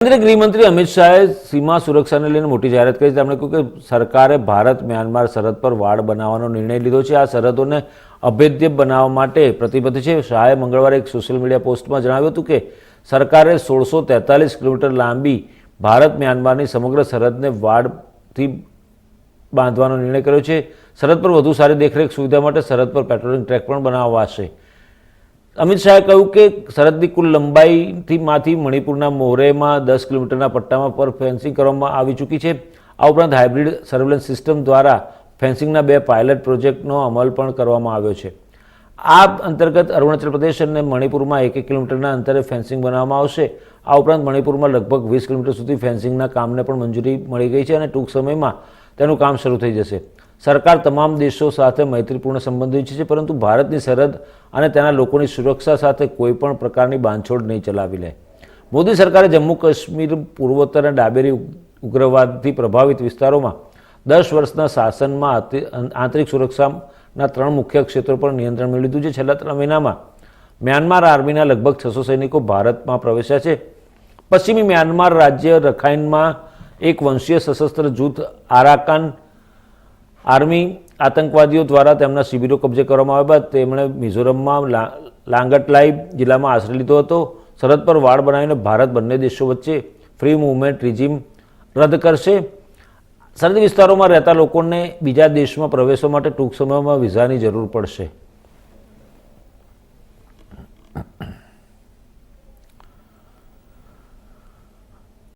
કેન્દ્રીય ગૃહમંત્રી અમિત શાહે સીમા સુરક્ષાને લઈને મોટી જાહેરાત કરી તેમણે કહ્યું કે સરકારે ભારત મ્યાનમાર સરહદ પર વાડ બનાવવાનો નિર્ણય લીધો છે. આ સરહદોને અભેદ્ય બનાવવા માટે પ્રતિબદ્ધ છે. શાહે મંગળવારે એક સોશિયલ મીડિયા પોસ્ટમાં જણાવ્યું હતું કે સરકારે સોળસો તેતાલીસ કિલોમીટર લાંબી ભારત મ્યાનમારની સમગ્ર સરહદને વાડથી બાંધવાનો નિર્ણય કર્યો છે. સરહદ પર વધુ સારી દેખરેખ સુવિધા માટે સરહદ પર પેટ્રોલિંગ ટ્રેક પણ બનાવાશે. અમિત શાહે કહ્યું કે સરહદની કુલ લંબાઈથી માંથી મણિપુરના મોરેમાં દસ કિલોમીટરના પટ્ટામાં પર ફેન્સિંગ કરવામાં આવી ચૂકી છે. આ ઉપરાંત હાઇબ્રિડ સર્વેલન્સ સિસ્ટમ દ્વારા ફેન્સિંગના બે પાયલટ પ્રોજેક્ટનો અમલ પણ કરવામાં આવ્યો છે. આ અંતર્ગત અરુણાચલ પ્રદેશ અને મણિપુરમાં એક એક કિલોમીટરના અંતરે ફેન્સિંગ બનાવવામાં આવશે. આ ઉપરાંત મણિપુરમાં લગભગ વીસ કિલોમીટર સુધી ફેન્સિંગના કામને પણ મંજૂરી મળી ગઈ છે અને ટૂંક સમયમાં તેનું કામ શરૂ થઈ જશે. સરકાર તમામ દેશો સાથે મૈત્રીપૂર્ણ સંબંધો ઈચ્છે છે, પરંતુ ભારતની સરહદ અને તેના લોકોની સુરક્ષા સાથે કોઈપણ પ્રકારની બાંધછોડ નહીં ચલાવી લે. મોદી સરકારે જમ્મુ કાશ્મીર પૂર્વોત્તર અને ડાબેરી ઉગ્રવાદથી પ્રભાવિત વિસ્તારોમાં દસ વર્ષના શાસનમાં આંતરિક સુરક્ષાના ત્રણ મુખ્ય ક્ષેત્રો પર નિયંત્રણ મેળવી લીધું છે. છેલ્લા ત્રણ મહિનામાં મ્યાનમાર આર્મીના લગભગ છસો સૈનિકો ભારતમાં પ્રવેશ્યા છે. પશ્ચિમી મ્યાનમાર રાજ્ય રખાઇનમાં એક વંશીય સશસ્ત્ર જૂથ આરાકાન આર્મી આતંકવાદીઓ દ્વારા તેમના શિબિરો કબજે કરવામાં આવ્યા બાદ તેમણે મિઝોરમમાં લાંગટલાઈ જિલ્લામાં આશ્રય લીધો હતો. સરહદ પર વાળ બનાવીને ભારત બંને દેશો વચ્ચે ફ્રી મૂવમેન્ટ રિજીમ રદ કરશે. સરહદી વિસ્તારોમાં રહેતા લોકોને બીજા દેશમાં પ્રવેશવા માટે ટૂંક સમયમાં વિઝાની જરૂર પડશે.